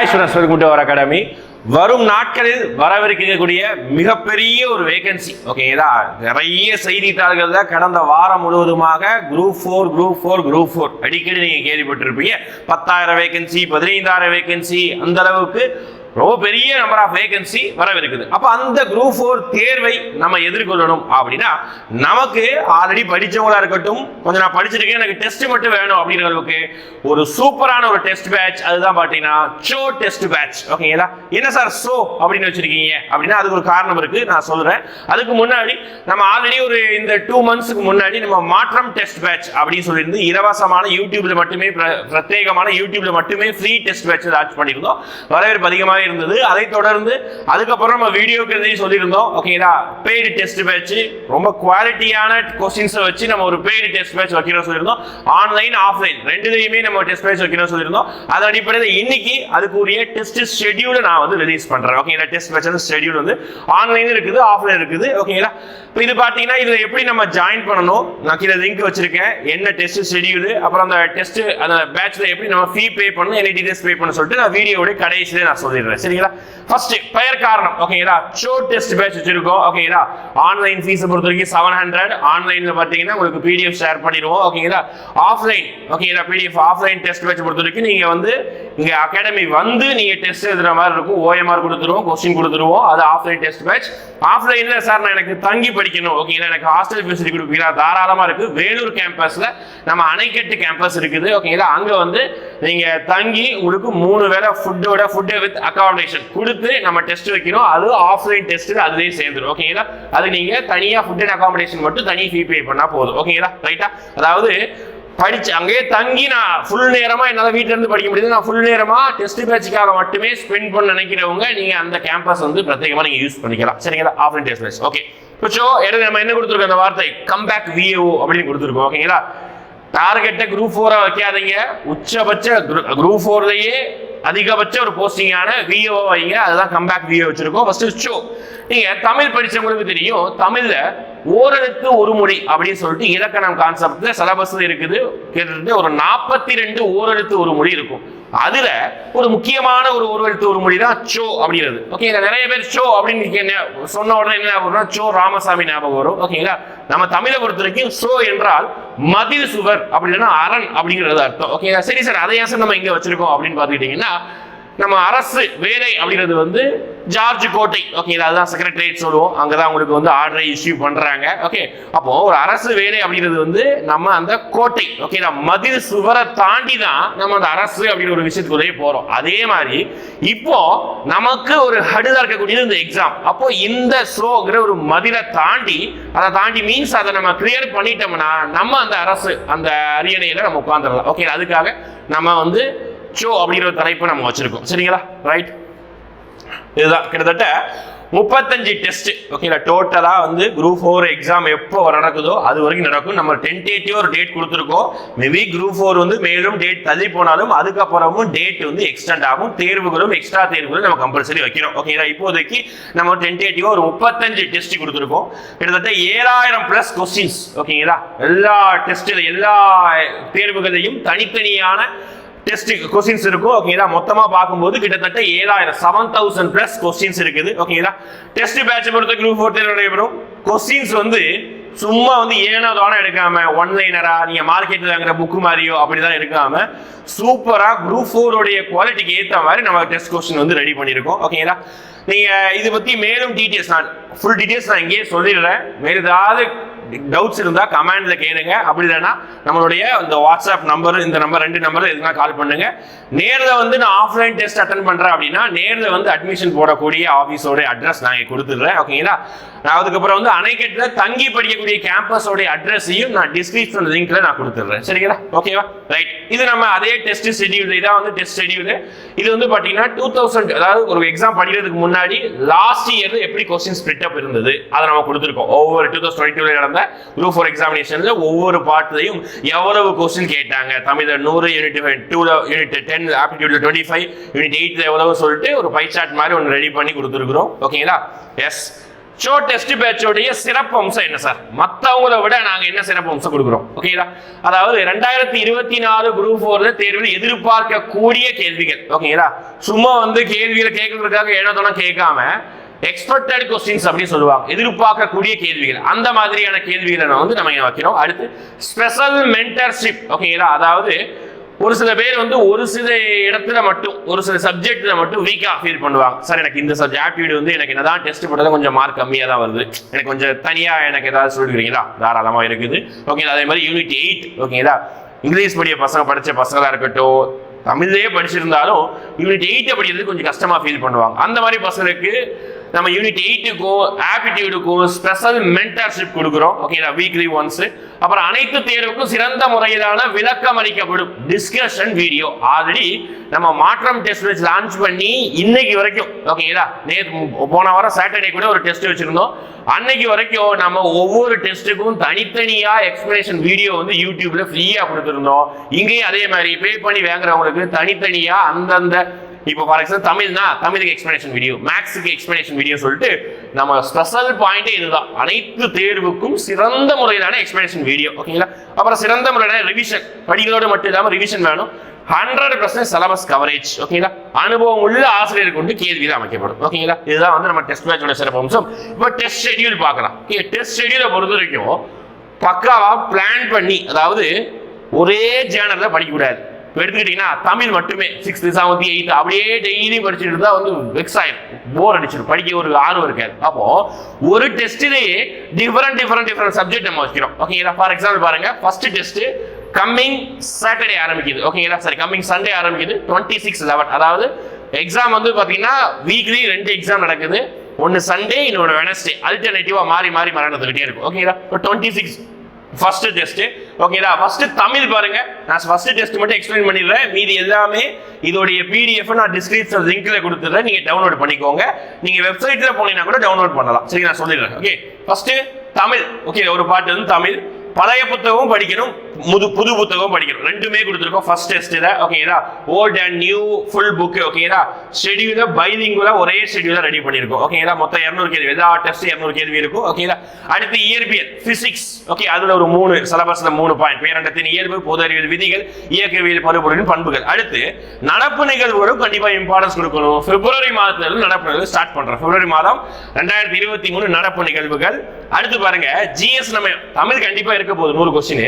Hi students welcome to our academy. வரும் நாட்களில் வரவிருக்கக்கூடிய மிகப்பெரிய ஒரு வேகன்சி ஓகேங்களா நிறைய செய்தித்தாள்களில் கடந்த வாரம் முழுவதுமாக group four group four group four அடிக்கடி நீங்க கேள்விப்பட்டிருப்பீங்க. பத்தாயிரம் வேகன்சி பதினைந்தாயிரம் வேகன்சி அந்த அளவுக்கு ரொம்ப பெரிய நம்பர் ஆஃப் வேகன்சி வரவிருக்குது. அப்போ அந்த குரூப் ஃபோர் தேர்வை நம்ம எதிர்கொள்ளணும் அப்படின்னா நமக்கு ஆல்ரெடி படித்தவங்களா இருக்கட்டும் கொஞ்சம் நான் படிச்சிருக்கேன் எனக்கு டெஸ்ட் மட்டும் வேணும் அப்படிங்கிற அளவுக்கு ஒரு சூப்பரான ஒரு டெஸ்ட் பேட்ச் அதுதான் பார்த்தீங்கன்னா ஷோ டெஸ்ட் பேட்ச் ஓகேங்களா என்ன சார் ஷோ அப்படின்னு வச்சிருக்கீங்க அப்படின்னா அதுக்கு ஒரு காரணம் இருக்கு நான் சொல்றேன். அதுக்கு முன்னாடி நம்ம ஆல்ரெடி ஒரு இந்த டூ மந்த்ஸ்க்கு முன்னாடி நம்ம மாற்றம் டெஸ்ட் பேட்ச் அப்படின்னு சொல்லியிருந்து இலவசமான யூடியூப்ல மட்டுமே பிரத்யேகமான யூடியூப்ல மட்டுமே ஃப்ரீ டெஸ்ட் பேட்ச் லான்ச் பண்ணியிருந்தோம். வரவேற்பு அதிகமாக இருந்தது. அதை தொடர்ந்து அதுக்கப்புறம் நம்ம வீடியோக்கு இருந்தே சொல்லியிருந்தோம். ஓகேங்களா பெய்டு டெஸ்ட் பேட்ச் ரொம்ப குவாலிட்டியான கொஸ்டின்ஸை வச்சு நம்ம ஒரு பெய்டு டெஸ்ட் பேட்ச் வைக்கிறோம் சொல்லியிருந்தோம். ஆன்லைன் ஆஃப்லைன் ரெண்டுலையுமே நம்ம டெஸ்ட் பேட்ச் வைக்கிறோம் சொல்லியிருந்தோம். அது அடிப்படையில் இன்னைக்கு அதுக்குரிய டெஸ்ட் ஷெட்யூலை நான் வந்து ரிலீஸ் பண்ணுறேன் ஓகேங்களா டெஸ்ட் பேட்ச் ஷெட்யூல் வந்து ஆன்லைன் இருக்குது ஆஃப்லைன் இருக்குது. ஓகேங்களா இப்போ இது பார்த்தீங்கன்னா இதில் எப்படி நம்ம ஜாயின் பண்ணணும்? நான் கீழே லிங்க் வச்சிருக்கேன். என்ன டெஸ்ட் ஷெட்யூல் அப்புறம் அந்த டெஸ்ட் அந்த பேட்ச்சில் எப்படி நம்ம ஃபீ பே பண்ணணும் என்ன டீடைல்ஸ் பே பண்ண சொல்லிட்டு நான் வீடியோடைய கடைசியிலே நான் சொல்லிடுறேன். சரிங்களா? ஃபர்ஸ்ட் பெயர் காரணம். ஓகேங்களா ஷோ டெஸ்ட் பேட்ச் வச்சிருக்கோம். ஓகேங்களா ஆன்லைன் ஃபீஸ் பொறுத்த வரைக்கும் செவன் ஹண்ட்ரட் ஆன்லைன்ல பார்த்தீங்கன்னா உங்களுக்கு பிடிஎஃப் ஷேர் பண்ணிடுவோம். ஓகேங்களா ஆஃப்லைன் ஓகேங்களா பிடிஎஃப் ஆஃப்லைன் டெஸ்ட் பேட்ச் பொறுத்த வரைக்கும் நீங்க வந்து இங்க அகாடமி வந்து நீங்க டெஸ்ட் எழுதுற மாதிரி இருக்கும். ஓஎம்ஆர் கொடுத்துருவோம். கொஸ்டின் கொடுத்துருவோம். அது ஆஃப்லைன் டெஸ்ட் பேட்ச் ஆஃப்லைன்ல சார் நான் எனக்கு தங்கி படிக்கணும். ஓகேங்களா எனக்கு ஹாஸ்டல் ஃபெசிலிட்டி கொடுப்பீங்களா தாராளமா இருக்கு. வேலூர் கேம்பஸ்ல நம்ம அணைக்கட்டு கேம்பஸ் இருக்குது. ஓகேங்களா அங்க வந்து நீங்க தங்கி உங்களுக்கு மூணு வேளை ஃபுட்டோட ஃபுட் வித் அகாமடேஷன் கொடுத்து நம்ம டெஸ்ட் வைக்கணும் அது ஆஃப்லைன் டெஸ்ட் அதுலயே சேர்ந்துடும் ஓகேங்களா அது நீங்க தனியா ஃபுட் அண்ட் அகாமடேஷன் மட்டும் தனி ஃபீ பே பண்ணா போதும். ஓகேங்களா ரைட்டா அதாவது படிச்சு அங்கேயே தங்கி நான் ஃபுல் நேரமா என்னால வீட்ல இருந்து படிக்க முடியுது. நான் ஃபுல் நேரமா டெஸ்ட் பேட்சுக்காக மட்டுமே ஸ்பெண்ட் பண்ண நினைக்கிறவங்க நீங்க அந்த கேம்பஸ் வந்து பிரத்யேகமா நீங்க யூஸ் பண்ணிக்கலாம். சரிங்களா? ஆஃப்லைன் டெஸ்ட் பேட்ச் ஓகே கொஞ்சம் எடுத்து நம்ம என்ன கொடுத்துருக்கோம்? அந்த வார்த்தை கம்பேக் விஏஓ அப்படின்னு கொடுத்துருக்கோம். ஓகேங்களா டார்கெட்டை குரூப் ஃபோரா வைக்காதீங்க. உச்சபட்ச குரூப் ஃபோர்லயே அதிகபட்ச ஒரு போஸ்டிங்கான விஓ வைங்க. அதுதான் கம்பேக் விஓ வச்சிருக்கோம். ஃபர்ஸ்ட் ஷோ நீங்க தமிழ் படிச்சவங்களுக்கு தெரியும் தமிழ்ல ஓரெழுத்து ஒரு மொழி அப்படின்னு சொல்லிட்டு இலக்கணம் கான்செப்ட்ல சிலபஸ் இருக்குது. கிட்டத்தட்ட ஒரு நாற்பத்தி ரெண்டு ஓரெழுத்து ஒரு மொழி இருக்கும். அதுல ஒரு முக்கியமான ஒரு ஒரு ஒரு மொழி தான் சோ அப்படிங்கிறது. ஓகேங்களா நிறைய பேர் சோ அப்படின்னு சொன்ன உடனே என்ன ஞாபகம் வரும்னா சோ ராமசாமி ஞாபகம் வரும். ஓகேங்களா நம்ம தமிழை பொறுத்த வரைக்கும் சோ என்றால் மதில் சுவர் அப்படின்னா அரண் அப்படிங்கிறது அர்த்தம். ஓகேங்களா சரி சார் அதை ஏன் சார் நம்ம இங்க வச்சிருக்கோம் அப்படின்னு பாத்துக்கிட்டீங்கன்னா நம்ம அரசு வேலை அப்படிங்கிறது வந்து ஜார்ஜ் கோட்டை. ஓகே அதுதான் செக்ரட்டரியேட் சொல்லுவோம். அங்கதான் உங்களுக்கு வந்து ஆர்டரை இஷ்யூ பண்றாங்க. ஓகே அப்போ ஒரு அரசு வேலை அப்படிங்கிறது வந்து நம்ம அந்த கோட்டை. ஓகேங்களா மதில் சுவரை தாண்டி தான் நம்ம அந்த அரசு அப்படிங்கிற ஒரு விஷயத்துக்குள்ளேயே போறோம். அதே மாதிரி இப்போ நமக்கு ஒரு ஹடுதா இருக்கக்கூடியது இந்த எக்ஸாம் அப்போ இந்த ஸ்லோங்கிற ஒரு மதிலை தாண்டி அதை தாண்டி மீன்ஸ் அதை நம்ம கிளியர் பண்ணிட்டோம்னா நம்ம அந்த அரசு அந்த அரியணையில நம்ம உட்காந்துடலாம் ஓகே அதுக்காக நம்ம வந்து ஷோ அப்படிங்கிற தலைப்பு நம்ம வச்சிருக்கோம். சரிங்களா? ரைட் இதுதான். கிட்டத்தட்ட முப்பத்தஞ்சு டெஸ்ட் ஓகேங்களா டோட்டலா வந்து குரூப் ஃபோர் எக்ஸாம் எப்போ நடக்குதோ அது வரைக்கும் நடக்கும். நம்ம டென்டேட்டிவ் ஒரு டேட் கொடுத்துருக்கோம். மேபி குரூப் ஃபோர் வந்து மேலும் டேட் தள்ளி போனாலும் அதுக்கப்புறமும் டேட் வந்து எக்ஸ்டெண்ட் ஆகும். தேர்வுகளும் எக்ஸ்ட்ரா தேர்வுகளும் நம்ம கம்பல்சரி வைக்கிறோம். ஓகேங்களா இப்போதைக்கு நம்ம டென்டேட்டிவா ஒரு முப்பத்தஞ்சு டெஸ்ட் கொடுத்துருக்கோம். கிட்டத்தட்ட ஏழாயிரம் பிளஸ் கொஸ்டின்ஸ் ஓகேங்களா எல்லா டெஸ்ட்டில் எல்லா தேர்வுகளையும் தனித்தனியான டெஸ்ட் கொஸ்டின்ஸ் இருக்கும் ஓகேங்களா மொத்தமா பார்க்கும்போது கிட்டத்தட்ட ஏழாயிரம் செவன் தௌசண்ட் பிளஸ் கொஸ்டின்ஸ் இருக்குது. ஓகேங்களா டெஸ்ட் பேட்ச் பொறுத்த குரூப் ஃபோர் தேர்வு நடைபெறும் கொஸ்டின்ஸ் வந்து சும்மா வந்து ஏனோ தானே எடுக்காம ஒன் லைனரா நீங்க மார்க்கெட்ல வாங்குற புக் மாதிரியோ அப்படிதான் எடுக்காம சூப்பரா குரூப் ஃபோருடைய குவாலிட்டிக்கு ஏத்த மாதிரி நம்ம டெஸ்ட் கொஸ்டின் வந்து ரெடி பண்ணியிருக்கோம். ஓகேங்களா நீங்க இது பத்தி மேலும் டீட்டெயில்ஸ் நான் ஃபுல் டீட்டெயில்ஸ் நான் இங்கேயே சொல்லிடுறேன். வேறு ஏதாவது டவுட்ஸ் இருந்தால் கமெண்டில் கேளுங்க. அப்படி இல்லைன்னா நம்மளுடைய இந்த வாட்ஸ்அப் நம்பர் இந்த நம்பர் ரெண்டு நம்பர் எதுனா கால் பண்ணுங்க. நேரில் வந்து நான் ஆஃப்லைன் டெஸ்ட் அட்டன் பண்ணுறேன் அப்படின்னா நேரில் வந்து அட்மிஷன் போடக்கூடிய ஆஃபீஸோட அட்ரஸ் நான் கொடுத்துடுறேன். ஓகேங்களா நான் அதுக்கப்புறம் வந்து அணைக்கட்டில் தங்கி படிக்கக்கூடிய கேம்பஸோட அட்ரஸையும் நான் டிஸ்கிரிப்ஷன் லிங்க்ல நான் கொடுத்துட்றேன். சரிங்களா? ஓகேவா ரைட் இது நம்ம அதே டெஸ்ட் ஷெடியூல் இதான் வந்து டெஸ்ட் ஷெடியூல் இது வந்து பார்த்தீங்கன்னா டூ தௌசண்ட் அதாவது ஒரு எக்ஸாம் படிக்கிறதுக்கு முன்னாடி லாஸ்ட் இயர் எப்படி கொஸ்டின் ஸ்பிரிட் அப் இருந்தது அதை நம்ம கொடுத்துருக்கோம். ஒவ்வொரு டூ தௌசண்ட் டுவெண்ட்டி நடந்த குரூப் ஃபோர் எக்ஸாமினேஷன்ல ஒவ்வொரு பாட்டுலையும் எவ்வளவு கொஸ்டின் கேட்டாங்க. தமிழில் நூறு யூனிட் டூல யூனிட் டென் ஆப்டிடியூட்ல டுவெண்ட்டி ஃபைவ் யூனிட் எயிட்டில் எவ்வளவு சொல்லிட்டு ஒரு பை சார்ட் மாதிரி ஒன்று ரெடி பண்ணி கொடுத்துருக்குறோம். ஓகேங்களா எஸ் ஷோ டெஸ்ட் பேட்சோடைய சிறப்பு அம்சம் என்ன சார் மற்றவங்கள விட நாங்க என்ன சிறப்பு அம்சம் கொடுக்குறோம்? ஓகேங்களா அதாவது ரெண்டாயிரத்தி இருபத்தி நாலு குரூப் ஃபோர்ல தேர்வில் எதிர்பார்க்கக்கூடிய கேள்விகள். ஓகேங்களா சும்மா வந்து கேள்விகளை கேட்கறதுக்காக ஏனோதோனா கேட்காம எக்ஸ்பெக்டட் கொஸ்டின்ஸ் அப்படின்னு சொல்லுவாங்க. எதிர்பார்க்கக்கூடிய கேள்விகள். அந்த மாதிரியான கேள்விகளை நான் வந்து நம்ம வைக்கிறோம். அடுத்து ஸ்பெஷல் மென்டர்ஷிப் ஓகேங்களா அதாவது ஒரு சில பேர் வந்து ஒரு சில இடத்துல மட்டும் ஒரு சில சப்ஜெக்ட்ல மட்டும் வீக்காக ஃபீல் பண்ணுவாங்க. சார் எனக்கு இந்த சப்ஜெக்ட் ஆப்டிடியூட் வந்து எனக்கு என்னதான் டெஸ்ட் போட்டது கொஞ்சம் மார்க் கம்மியாக தான் வருது. எனக்கு கொஞ்சம் தனியாக எனக்கு ஏதாவது சொல்லிக்கிறீங்களா தாராளமாக இருக்குது. ஓகேங்களா அதே மாதிரி யூனிட் எயிட் ஓகேங்களா இங்கிலீஷ் படிய பசங்க படித்த பசங்களாக இருக்கட்டும் தமிழ்லேயே படிச்சிருந்தாலும் யூனிட் எயிட்டை படிக்கிறது கொஞ்சம் கஷ்டமாக ஃபீல் பண்ணுவாங்க. அந்த மாதிரி பசங்களுக்கு நம்ம யூனிட் எயிட்டுக்கும் ஆப்டிடியூடுக்கும் ஸ்பெஷல் மென்டர்ஷிப் கொடுக்குறோம். ஓகேங்களா வீக்லி ஒன்ஸ் அப்புறம் அனைத்து தேர்வுக்கும் சிறந்த முறையிலான விளக்கம் அளிக்கப்படும் டிஸ்கஷன் வீடியோ ஆல்ரெடி நம்ம மாற்றம் டெஸ்ட் வச்சு லான்ச் பண்ணி இன்னைக்கு வரைக்கும். ஓகேங்களா நேற்று போன வாரம் சாட்டர்டே கூட ஒரு டெஸ்ட் வச்சிருந்தோம். அன்னைக்கு வரைக்கும் நம்ம ஒவ்வொரு டெஸ்ட்டுக்கும் தனித்தனியா எக்ஸ்பிளேஷன் வீடியோ வந்து யூடியூப்ல ஃப்ரீயா கொடுத்துருந்தோம். இங்கேயும் அதே மாதிரி பே பண்ணி வாங்குறவங்களுக்கு தனித்தனியா அந்தந்த இப்போ ஃபார் எக்ஸாம்பிள் தமிழ்னா தமிழுக்கு எக்ஸ்பிளேஷன் வீடியோ மேக்ஸுக்கு எக்ஸ்பிளேஷன் வீடியோ சொல்லிட்டு நம்ம ஸ்பெஷல் பாயிண்டே இதுதான். அனைத்து தேர்வுக்கும் சிறந்த முறையிலான எக்ஸ்பிளேஷன் வீடியோ ஓகேங்களா அப்புறம் சிறந்த முறையிலான ரிவிஷன் படிகளோடு மட்டும் இல்லாமல் ரிவிஷன் வேணும். ஹண்ட்ரட் பர்சன்ட் சிலபஸ் கவரேஜ் ஓகேங்களா அனுபவம் உள்ள ஆசிரியர் கொண்டு கேள்வியில் அமைக்கப்படும் ஓகேங்களா இதுதான் வந்து நம்ம டெஸ்ட் மேட்சோட சிறப்பு அம்சம் இப்போ டெஸ்ட் ஷெட்யூல் பார்க்கலாம். டெஸ்ட் ஷெடியூலை பொறுத்த வரைக்கும் பக்காவாக பிளான் பண்ணி அதாவது ஒரே ஜேனரில் படிக்கக்கூடாது எடுத்துக்கிட்டீங்கன்னா தமிழ் மட்டுமே. சிக்ஸ்த் செவன்த் எயித் அப்படியே டெய்லி படிச்சுட்டு தான் வந்து வெக்ஸ் ஆயிடும் போர் அடிச்சிடும் படிக்க ஒரு ஆர்வம் இருக்காது. அப்போ ஒரு டெஸ்ட்லேயே டிஃபரெண்ட் டிஃபரெண்ட் டிஃபரெண்ட் சப்ஜெக்ட் நம்ம வச்சுக்கிறோம். ஓகேங்களா ஃபார் எக்ஸாம்பிள் பாருங்க. ஃபர்ஸ்ட் டெஸ்ட் கம்மிங் சாட்டர்டே ஆரம்பிக்குது. ஓகேங்களா சரி கம்மிங் சண்டே ஆரம்பிக்குது. டுவெண்ட்டி சிக்ஸ் லெவன் அதாவது எக்ஸாம் வந்து பார்த்தீங்கன்னா வீக்லி ரெண்டு எக்ஸாம் நடக்குது. ஒன்று சண்டே இன்னொன்று வெனஸ்டே அல்டர்னேட்டிவா மாறி மாறி நடந்துகிட்டே இருக்கும். ஓகேங்களா இப்போ டுவெண்ட்டி சிக்ஸ் ஃபர்ஸ்ட் டெஸ்ட் ஓகேடா ஃபர்ஸ்ட் தமிழ் பாருங்க. நான் ஃபர்ஸ்ட் டெஸ்ட் மட்டும் எக்ஸ்பிளைன் பண்ணிடுறேன். மீதி எல்லாமே இதோடைய பிடிஎஃப் நான் டிஸ்கிரிப்ஷன் லிங்க்ல கொடுத்துறேன் நீங்க டவுன்லோட் பண்ணிக்கோங்க. நீங்க வெப்சைட்ல போனீங்கன்னா கூட டவுன்லோட் பண்ணலாம். சரி நான் சொல்லிடுறேன். Okay first Tamil. ஓகே ஒரு பாட்டு வந்து தமிழ். பழைய புத்தகமும் படிக்கணும். முது புது புத்தகம் படிக்கணும் ரெண்டுமே கொடுத்துருக்கோம். ஃபர்ஸ்ட் டெஸ்ட்டில் ஓகேங்களா old and new full book ஓகேங்களா ஷெடியூல பைலிங்குல ஒரே ஷெடியூலாக ரெடி பண்ணியிருக்கோம். ஓகேங்களா மொத்தம் இரநூறு கேள்வி. எல்லா டெஸ்ட் இரநூறு கேள்வி இருக்கும். ஓகேங்களா அடுத்து இயற்பியல் பிசிக்ஸ் ஓகே அதுல ஒரு மூணு சிலபஸ்ல மூணு பாயிண்ட் பேரண்டத்தின் இயல்பு பொது அறிவியல் விதிகள் இயக்கவியல் பருப்பொருளின் பண்புகள். அடுத்து நடப்பு நிகழ்வுகளும் கண்டிப்பா இம்பார்ட்டன்ஸ் கொடுக்கணும். பிப்ரவரி மாதத்துல நடப்பு நிகழ்வு ஸ்டார்ட் பண்றோம். பிப்ரவரி மாதம் ரெண்டாயிரத்தி இருபத்தி மூணு நடப்பு நிகழ்வுகள். அடுத்து பாருங்க ஜிஎஸ் நம்ம தமிழ் கண்டிப்பா இருக்க போகுது. நூறு கொஸ்டின்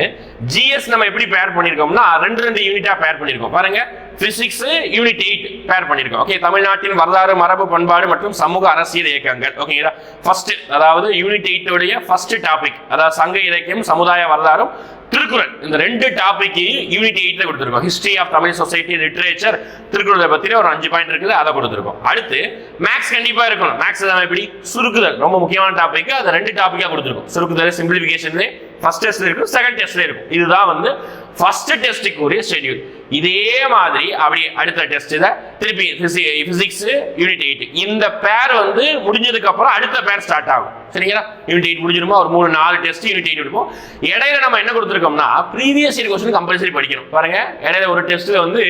ஜிஎஸ் நம்ம எப்படி பேர் பண்ணியிருக்கோம்னா ரெண்டு ரெண்டு யூனிட்டா பேர் பண்ணியிருக்கோம் பாருங்க பிசிக்ஸ் யூனிட் எயிட் பேர் பண்ணியிருக்கோம் ஓகே தமிழ்நாட்டின் வரலாறு மரபு பண்பாடு மற்றும் சமூக அரசியல் இயக்கங்கள். ஓகேங்களா ஃபர்ஸ்ட் அதாவது யூனிட் எயிட்டோடைய ஃபர்ஸ்ட் டாபிக் அதாவது சங்க இலக்கியம் சமுதாய வரலாறும் திருக்குறள். இந்த ரெண்டு டாபிக்கையும் யூனிட் எயிட்ல கொடுத்துருக்கோம். History of Tamil society literature திருக்குறளை பத்தின ஒரு அஞ்சு பாயிண்ட் இருக்குது அதை கொடுத்துருக்கோம். அடுத்து மேக்ஸ் கண்டிப்பா இருக்கணும். மேக்ஸ் நம்ம எப்படி சுருக்குதல். ரொம்ப முக்கியமான டாபிக் அதை ரெண்டு டாபிக்கா கொடுத்துருக்கோம். சுருக்குதல் சிம்பிளிஃபிகேஷன்ல ஃபர்ஸ்ட் டெஸ்ட்ல இருக்கும் செகண்ட் டெஸ்ட்ல இருக்கும். இதுதான் வந்து ஃபர்ஸ்ட் டெஸ்ட்டுக்கு உரிய ஷெட்யூல் இதே மாதிரி அப்படி அடுத்த டெஸ்ட் இதை திருப்பி பிசிக்ஸ் யூனிட் எயிட் இந்த பேர் வந்து முடிஞ்சதுக்கு அப்புறம் அடுத்த பேர் ஸ்டார்ட் ஆகும். சரிங்களா? யூனிட் எயிட் முடிஞ்சிருமோ ஒரு மூணு நாலு டெஸ்ட் யூனிட் எயிட் எடுப்போம் இடையில நம்ம என்ன கொடுத்துருக்கோம்னா ப்ரீவியஸ் இயர் கொஸ்டின் கம்பல்சரி படிக்கணும். பாருங்க இடையில ஒரு டெஸ்ட்ல வந்து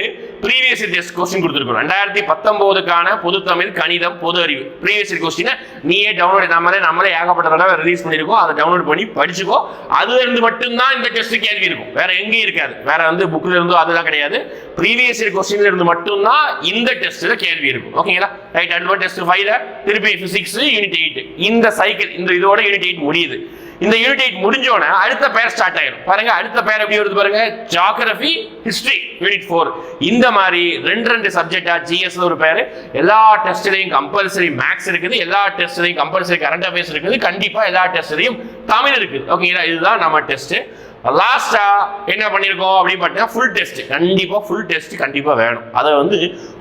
ப்ரீவியஸ் இயர் டெஸ்ட் கொஸ்டின் கொடுத்துருக்கோம். ரெண்டாயிரத்தி பத்தொன்பதுக்கான பொது தமிழ் கணிதம் பொது அறிவு. ப்ரீவியஸ் இயர் கொஸ்டினை நீயே டவுன்லோட் நம்மளே நம்மளே ஏகப்பட்ட தடவை ரிலீஸ் பண்ணியிருக்கோம் அதை டவுன்லோட் பண்ணி படிச்சுக்கோ. அதுல இருந்து மட்டும்தான் இந்த டெஸ்ட் கேள்வி இருக்கும். வேற எங்கேயும் இருக்காது. வேற வந்து புக்ல இருந்தோ அதெல்லாம் கிடையாது. ப்ரீவியஸ் இயர் கொஸ்டின்ல இருந்து மட்டும்தான் இந்த டெஸ்ட்ல கேள்வி இருக்கும். ஓகேங்களா ரைட் அட்வான் டெஸ்ட் ஃபைவ்ல திருப்பி பிசிக்ஸ் யூனிட் எயிட் இந்த சைக்கிள் இந்த இதோட யூனிட் எயிட் முடியுது. இந்த யூனிட் எயிட் முடிஞ்சோடனே அடுத்த பேர் ஸ்டார்ட் ஆயிடும் பாருங்க அடுத்த பேர் எப்படி வருது பாருங்க? ஜாகிரபி ஹிஸ்டரி யூனிட் ஃபோர் இந்த மாதிரி ரெண்டு ரெண்டு சப்ஜெக்டா ஜிஎஸ் ஒரு பேர் எல்லா டெஸ்ட்லையும் கம்பல்சரி மேக்ஸ் இருக்குது. எல்லா டெஸ்ட்லையும் கம்பல்சரி கரண்ட் அஃபேர்ஸ் இருக்குது. கண்டிப்பா எல்லா டெஸ்ட்லையும் தமிழ் இருக்குது ஓகேங்களா இதுதான் நம்ம டெஸ்ட் லாஸ்டா என்ன பண்ணிருக்கோம் அப்படின்னு பார்த்தீங்கன்னா ஃபுல் டெஸ்ட் கண்டிப்பா ஃபுல் டெஸ்ட் கண்டிப்பா வேணும். அதை வந்து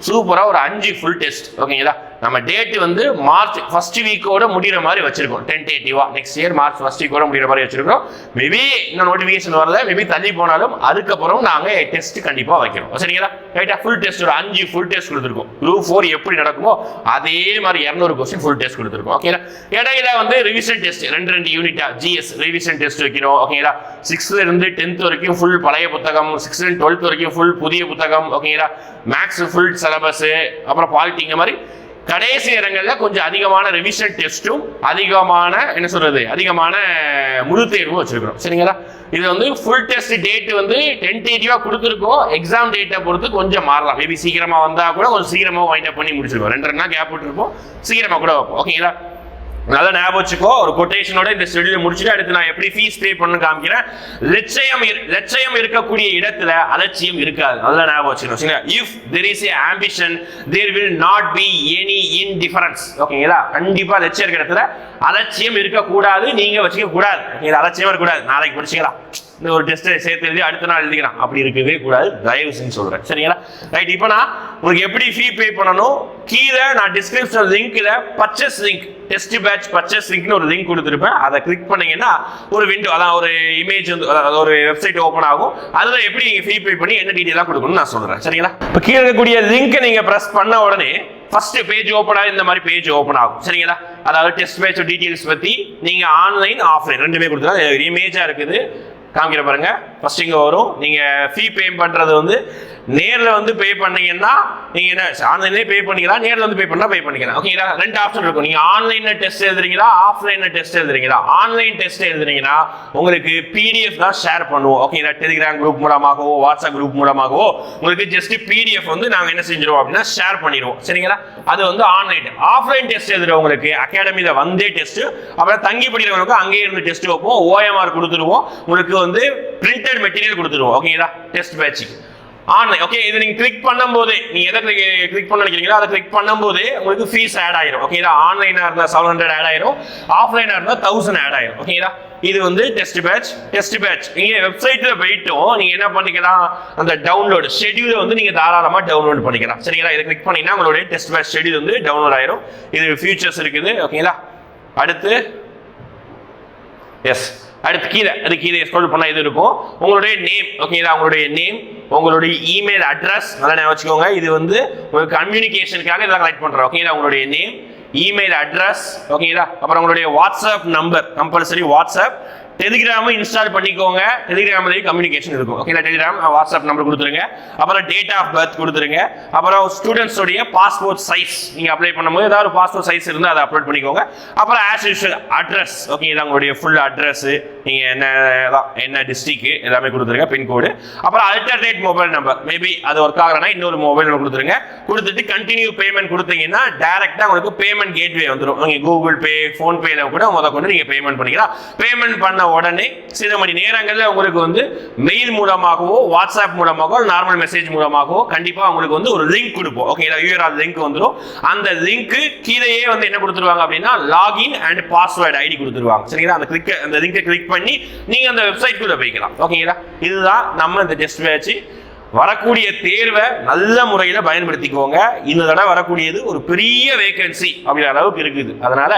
சூப்பரா ஒரு அஞ்சு ஃபுல் டெஸ்ட் ஓகேங்களா நம்ம டேட் வந்து மார்ச் ஃபர்ஸ்ட் வீக்கோட முடிகிற மாதிரி வச்சிருக்கோம். டென்டேட்டிவா நெக்ஸ்ட் இயர் மார்ச் ஃபர்ஸ்ட் வீக்கோட முடிகிற மாதிரி வச்சிருக்கோம். மேபி இன்னும் நோட்டிஃபிகேஷன் வரல. மேபி தள்ளி போனாலும் அதுக்கப்புறம் நாங்கள் டெஸ்ட் கண்டிப்பாக வைக்கிறோம். சரிங்களா? ரைட்டா ஃபுல் டெஸ்ட் ஒரு அஞ்சு ஃபுல் டெஸ்ட் கொடுத்துருக்கோம். குரூப் ஃபோர் எப்படி நடக்குமோ அதே மாதிரி இரநூறு கொஸ்டின் ஃபுல் டெஸ்ட் கொடுத்துருக்கோம். ஓகேங்களா இடையில வந்து ரிவிஷன் டெஸ்ட் ரெண்டு ரெண்டு யூனிட்டா ஜிஎஸ் ரிவிஷன் டெஸ்ட் வைக்கிறோம். ஓகேங்களா சிக்ஸ்த்ல இருந்து டென்த் வரைக்கும் ஃபுல் பழைய புத்தகம். சிக்ஸ்த் இருந்து டுவெல்த் வரைக்கும் ஃபுல் புதிய புத்தகம். ஓகேங்களா மேக்ஸ் ஃபுல் சிலபஸ் அப்புறம் பாலிட்டிங்க மாதிரி கடைசி இடங்களில் கொஞ்சம் அதிகமான ரிவிஷன் டெஸ்ட்டும் அதிகமான என்ன சொல்றது அதிகமான முழு தேர்வும் வச்சிருக்கிறோம். சரிங்களா? இது வந்து ஃபுல் டெஸ்ட் டேட் வந்து டென்டேட்டிவா கொடுத்துருக்கோம். எக்ஸாம் டேட்டை பொறுத்து கொஞ்சம் மாறலாம். மேபி சீக்கிரமா வந்தா கூட கொஞ்சம் சீக்கிரமா வைண்ட் அப் பண்ணி முடிச்சிருக்கோம். ரெண்டு ரெண்டு நாள் கேப் விட்டுருப்போம். சீக்கிரமா கூட வைப்போம். ஓகேங்களா நல்லா ஞாபகம் வச்சுக்கோ. ஒரு கொட்டேஷனோட இந்த ஷெடியூல் முடிச்சுட்டு அடுத்து நான் எப்படி ஃபீஸ் பே பண்ணு காமிக்கிறேன். லட்சியம் லட்சயம் லட்சியம் இருக்கக்கூடிய இடத்துல அலட்சியம் இருக்காது. நல்லா ஞாபகம் வச்சுக்கணும். சரிங்களா? If there is a ambition there will not be any indifference ஓகேங்களா? கண்டிப்பா லட்சியம் இருக்கிற இடத்துல அலட்சியம் இருக்கக்கூடாது நீங்க வச்சுக்க கூடாது அலட்சியம் இருக்கக்கூடாது. நாளைக்கு படிச்சுக்கலாம் இந்த ஒரு டெஸ்ட்டை சேர்த்து எழுதி அடுத்த நாள் எழுதிக்கலாம் அப்படி இருக்கவே கூடாது. தயவு செஞ்சு சொல்றேன். சரிங்களா? ரைட் இப்போ நான் உங்களுக்கு எப்படி ஃபீ பே பண்ணணும்? கீழே நான் டிஸ்கிரிப்ஷன் லிங்க்ல purchase link test batch purchase லிங்க்னு ஒரு லிங்க் கொடுத்துருப்பேன். அதை கிளிக் பண்ணீங்கன்னா ஒரு விண்டோ அதான் ஒரு இமேஜ் வந்து அதாவது ஒரு வெப்சைட் ஓப்பன் ஆகும். அதில் எப்படி நீங்கள் ஃபீ பே பண்ணி என்ன டீட்டெயிலாக கொடுக்கணும்னு நான் சொல்கிறேன் சரிங்களா? இப்போ கீழே இருக்கக்கூடிய லிங்கை நீங்கள் ப்ரெஸ் பண்ண உடனே ஃபர்ஸ்ட் பேஜ் ஓப்பன் ஆகும் இந்த மாதிரி பேஜ் ஓப்பன் ஆகும். சரிங்களா? அதாவது டெஸ்ட் பேட்ச் டீடைல்ஸ் பற்றி நீங்கள் ஆன்லைன் ஆஃப்லைன் ரெண்டுமே கொடுத்துருக்காங்க இமேஜாக இருக்குது. காமிக்கிற பாருங்கள் ஃபஸ்ட் இங்கே வரும். நீங்கள் ஃபீ பே பண்ணுறது வந்து நேரில் வந்து பே பண்ணீங்கன்னா நீங்கள் என்ன ஆன்லைன்லேயே பே பண்ணிக்கலாம் நேரில் வந்து பே பண்ணால் பே பண்ணிக்கலாம். ஓகேங்களா ரெண்டு ஆப்ஷன் இருக்கும். நீங்கள் ஆன்லைனில் டெஸ்ட் எழுதுறீங்களா ஆஃப்லைனில் டெஸ்ட் எழுதுறீங்களா? ஆன்லைன் டெஸ்ட் எழுதுறீங்கன்னா உங்களுக்கு பிடிஎஃப் தான் ஷேர் பண்ணுவோம். ஓகேங்களா டெலிகிராம் குரூப் மூலமாகவோ வாட்ஸ்அப் குரூப் மூலமாகவோ உங்களுக்கு ஜஸ்ட் பிடிஎஃப் வந்து நாங்கள் என்ன செஞ்சிருவோம் அப்படின்னா ஷேர் பண்ணிடுவோம் சரிங்களா? அது வந்து ஆன்லைன் ஆஃப்லைன் டெஸ்ட் எழுதுறவங்களுக்கு அகாடமியில் வந்தே டெஸ்ட் அப்புறம் தங்கி படிக்கிறவங்களுக்கு அங்கேயே இருந்து டெஸ்ட் வைப்போம். ஓஎம்ஆர் கொடுத்துருவோம் உங்களுக்கு வந்து பிரிண்டட் மெட்டீரியல் கொடுத்துருவோம் ஓகேங்களா டெஸ்ட் பேட்சுக்கு ஆன்லைன் ஓகே இது நீங்கள் கிளிக் பண்ணும்போதே நீங்கள் எதை கிளிக் பண்ண நினைக்கிறீங்களோ அதை கிளிக் பண்ணும்போது உங்களுக்கு ஃபீஸ் ஆட் ஆயிரும். ஓகேங்களா ஆன்லைனாக இருந்தால் செவன் ஹண்ட்ரட் ஆட் ஆயிரும். ஆஃப்லைனாக இருந்தால் தௌசண்ட் ஆட் ஆயிரும். ஓகேங்களா இது வந்து டெஸ்ட் பேட்ச் டெஸ்ட் பேட்ச் நீங்கள் வெப்சைட்டில் போயிட்டும். நீங்கள் என்ன பண்ணிக்கலாம்? அந்த டவுன்லோடு ஷெட்யூலை வந்து நீங்கள் தாராளமாக டவுன்லோட் பண்ணிக்கலாம். சரிங்களா? இதை கிளிக் பண்ணீங்கன்னா உங்களுடைய டெஸ்ட் பேட்ச் ஷெட்யூல் வந்து டவுன்லோட் ஆயிரும். இது ஃபியூச்சர்ஸ் இருக்குது. ஓகேங்களா அடுத்து எஸ் அடுத்து கீழே அது கீழே ஸ்க்ரோல் பண்ண இது இருக்கும். உங்களுடைய நேம் ஓகேங்களா உங்களுடைய நேம் உங்களுடைய இமெயில் அட்ரஸ் நல்லா ஞாபகம் வச்சுக்கோங்க. இது வந்து உங்களுக்கு கம்யூனிகேஷனுக்காக இதெல்லாம் கலெக்ட் பண்றோம். ஓகேங்களா உங்களுடைய நேம் இமெயில் அட்ரஸ் ஓகேங்களா அப்புறம் உங்களுடைய வாட்ஸ்அப் நம்பர் கம்பல்சரி வாட்ஸ்அப் டெலிகிராமும் இன்ஸ்டால் பண்ணிக்கோங்க. டெலிகிராம்லேயும் கம்யூனிகேஷன் இருக்கும். ஓகேங்களா டெலிகிராம் வாட்ஸ்அப் நம்பர் கொடுத்துருங்க. அப்புறம் டேட் ஆஃப் பர்த் கொடுத்துருங்க. அப்புறம் ஸ்டூடெண்ட்ஸோடைய பாஸ்போர்ட் சைஸ் நீங்கள் அப்ளை பண்ணும்போது ஏதாவது ஒரு பாஸ்போர்ட் சைஸ் இருந்தால் அதை அப்லோட் பண்ணிக்கோங்க. அப்புறம் ஆஸ் யூஷுவல் அட்ரஸ் ஓகேங்களா உங்களுடைய ஃபுல் அட்ரஸ் நீங்கள் என்ன தான் என்ன டிஸ்ட்ரிக்கு எல்லாமே கொடுத்துருங்க பின்கோடு அப்புறம் அல்டர்னேட் மொபைல் நம்பர் மேபி அது ஒர்க் ஆகலைன்னா இன்னொரு மொபைல் நம்பர் கொடுத்துருங்க. கொடுத்துட்டு கண்டினியூ பேமெண்ட் கொடுத்தீங்கன்னா டேரெக்டாக உங்களுக்கு பேமெண்ட் கேட்வே வந்துடும் நீங்கள் கூகுள் பே ஃபோன்பேல கூட முத கொண்டு நீங்கள் பேமெண்ட் பண்ணிக்கலாம். பேமெண்ட் பண்ண உடனே சில மணி நேரங்களில் உங்களுக்கு வந்து மெயில் மூலமாகவோ வாட்ஸ்அப் மூலமாகவோ நார்மல் மெசேஜ் மூலமாகவோ கண்டிப்பாக உங்களுக்கு வந்து ஒரு லிங்க் கொடுப்போம். ஓகேங்களா யூஆர்ஆர் லிங்க் வந்துடும் அந்த லிங்க்கு கீழேயே வந்து என்ன கொடுத்துருவாங்க அப்படின்னா லாகின் அண்ட் பாஸ்வேர்டு ஐடி கொடுத்துருவாங்க. சரிங்களா? அந்த கிளிக் அந்த லிங்கை கிளிக் பண்ணி நீங்கள் அந்த வெப்சைட் குள்ள போய்க்கலாம். ஓகேங்களா இதுதான் நம்ம இந்த டெஸ்ட் பேட்ச் வரக்கூடிய தேர்வை நல்ல முறையில் பயன்படுத்திக்கோங்க. இந்த தடவை வரக்கூடியது ஒரு பெரிய வேகன்சி அப்படிங்கிற அளவுக்கு இருக்குது. அதனால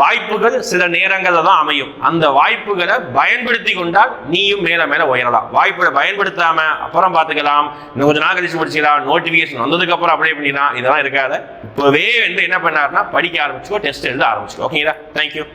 வாய்ப்புகள் சில நேரங்களில் தான் அமையும். அந்த வாய்ப்புகளை பயன்படுத்தி கொண்டால் நீயும் மேலே மேலே உயரலாம். வாய்ப்புகளை பயன்படுத்தாம அப்புறம் பார்த்துக்கலாம். இன்னும் கொஞ்சம் நாள் கழிச்சு படிச்சுக்கலாம் நோட்டிஃபிகேஷன் வந்ததுக்கு அப்புறம் அப்ளை பண்ணிக்கலாம் இதெல்லாம் இருக்காது. இப்போவே வந்து என்ன பண்ணாருன்னா படிக்க ஆரம்பிச்சுக்கோ டெஸ்ட் எழுத ஆரம்பிச்சுக்கோ. ஓகேங்களா தேங்க்யூ